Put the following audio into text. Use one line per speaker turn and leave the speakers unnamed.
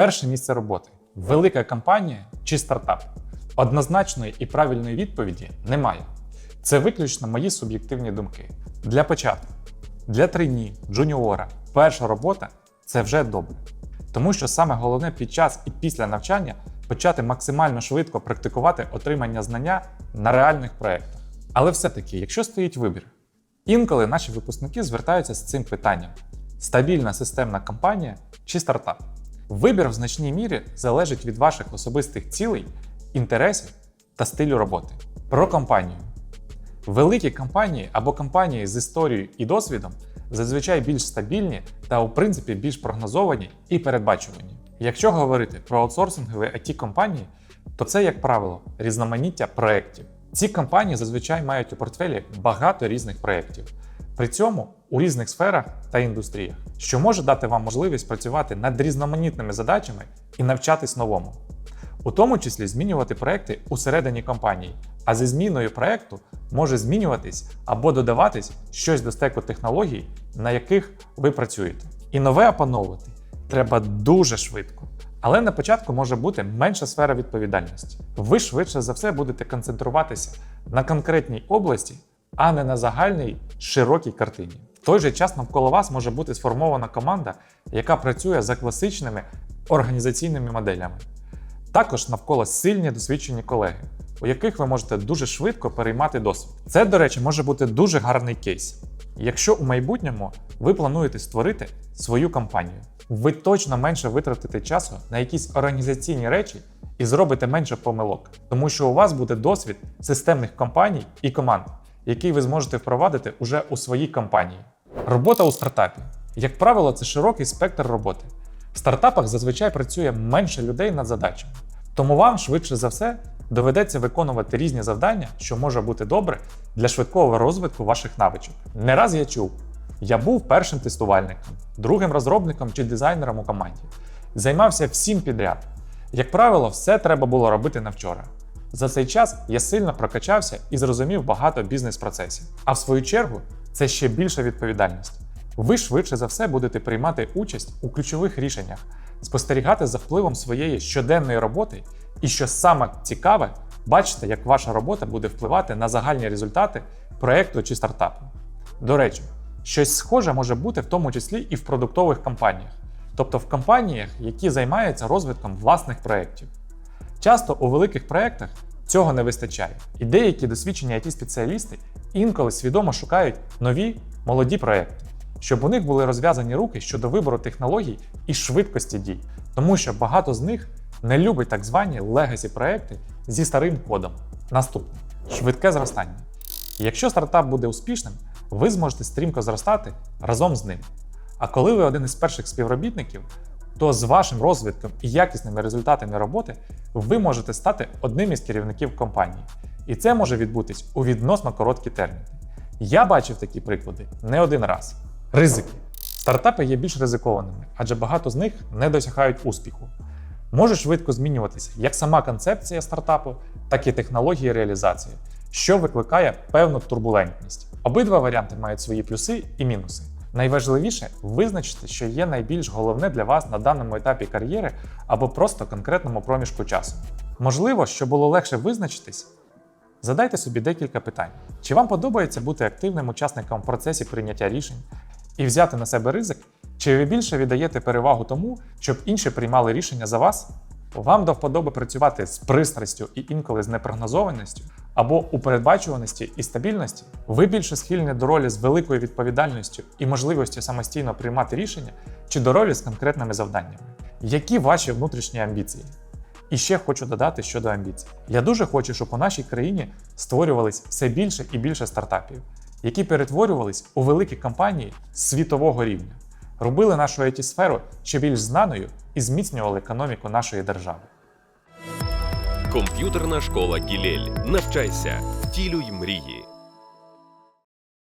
Перше місце роботи велика компанія чи стартап. Однозначної і правильної відповіді немає. Це виключно мої суб'єктивні думки. Для початку, для трейні, джуніора, перша робота це вже добре. Тому що саме головне під час і після навчання почати максимально швидко практикувати отримання знання на реальних проєктах. Але все-таки, якщо стоїть вибір, інколи наші випускники звертаються з цим питанням: стабільна системна компанія чи стартап? Вибір в значній мірі залежить від ваших особистих цілей, інтересів та стилю роботи. Про компанію. Великі компанії або компанії з історією і досвідом зазвичай більш стабільні та, у принципі, більш прогнозовані і передбачувані. Якщо говорити про аутсорсингові it компанії, то це, як правило, різноманіття проєктів. Ці компанії зазвичай мають у портфелі багато різних проєктів, при цьому у різних сферах та індустріях, що може дати вам можливість працювати над різноманітними задачами і навчатись новому, у тому числі змінювати проекти усередині компанії, а зі зміною проекту може змінюватись або додаватись щось до стеку технологій, на яких ви працюєте. І нове опановувати треба дуже швидко. Але на початку може бути менша сфера відповідальності. Ви швидше за все будете концентруватися на конкретній області, а не на загальній широкій картині. В той же час навколо вас може бути сформована команда, яка працює за класичними організаційними моделями. Також навколо сильні досвідчені колеги, у яких ви можете дуже швидко переймати досвід. Це, до речі, може бути дуже гарний кейс. Якщо у майбутньому ви плануєте створити свою компанію, ви точно менше витратите часу на якісь організаційні речі і зробите менше помилок, тому що у вас буде досвід системних компаній і команд, який ви зможете впровадити уже у своїй компанії. Робота у стартапі. Як правило, це широкий спектр роботи. В стартапах зазвичай працює менше людей над задачами, тому вам швидше за все доведеться виконувати різні завдання, що може бути добре для швидкого розвитку ваших навичок. Не раз я чув, я був першим тестувальником, другим розробником чи дизайнером у команді. Займався всім підряд. Як правило, все треба було робити на вчора. За цей час я сильно прокачався і зрозумів багато бізнес-процесів. А в свою чергу це ще більша відповідальність. Ви швидше за все будете приймати участь у ключових рішеннях, спостерігати за впливом своєї щоденної роботи, і що саме цікаве, бачите, як ваша робота буде впливати на загальні результати проєкту чи стартапу. До речі, щось схоже може бути в тому числі і в продуктових компаніях, тобто в компаніях, які займаються розвитком власних проєктів. Часто у великих проєктах цього не вистачає, і деякі досвідчені it спеціалісти інколи свідомо шукають нові молоді проєкти, щоб у них були розв'язані руки щодо вибору технологій і швидкості дій, тому що багато з них не любить так звані легасі проекти зі старим кодом. Наступне швидке зростання. Якщо стартап буде успішним, ви зможете стрімко зростати разом з ним. А коли ви один із перших співробітників, то з вашим розвитком і якісними результатами роботи ви можете стати одним із керівників компанії. І це може відбутись у відносно короткі терміни. Я бачив такі приклади не один раз. Ризики. Стартапи є більш ризикованими, адже багато з них не досягають успіху. Може швидко змінюватися як сама концепція стартапу, так і технології реалізації, що викликає певну турбулентність. Обидва варіанти мають свої плюси і мінуси. Найважливіше визначити, що є найбільш головне для вас на даному етапі кар'єри або просто конкретному проміжку часу. Можливо, що було легше визначитись, задайте собі декілька питань: чи вам подобається бути активним учасником в процесі прийняття рішень і взяти на себе ризик, чи ви більше віддаєте перевагу тому, щоб інші приймали рішення за вас? Вам до вподоби працювати з пристрастю і інколи з непрогнозованістю, або у передбачуваності і стабільності, ви більше схильні до ролі з великою відповідальністю і можливістю самостійно приймати рішення, чи до ролі з конкретними завданнями. Які ваші внутрішні амбіції? І ще хочу додати щодо амбіцій. Я дуже хочу, щоб у нашій країні створювались все більше і більше стартапів, які перетворювались у великі компанії світового рівня, робили нашу it сферу ще більш знаною і зміцнювали економіку нашої держави.
Комп'ютерна школа Гілель. Навчайся, втілюй мрії.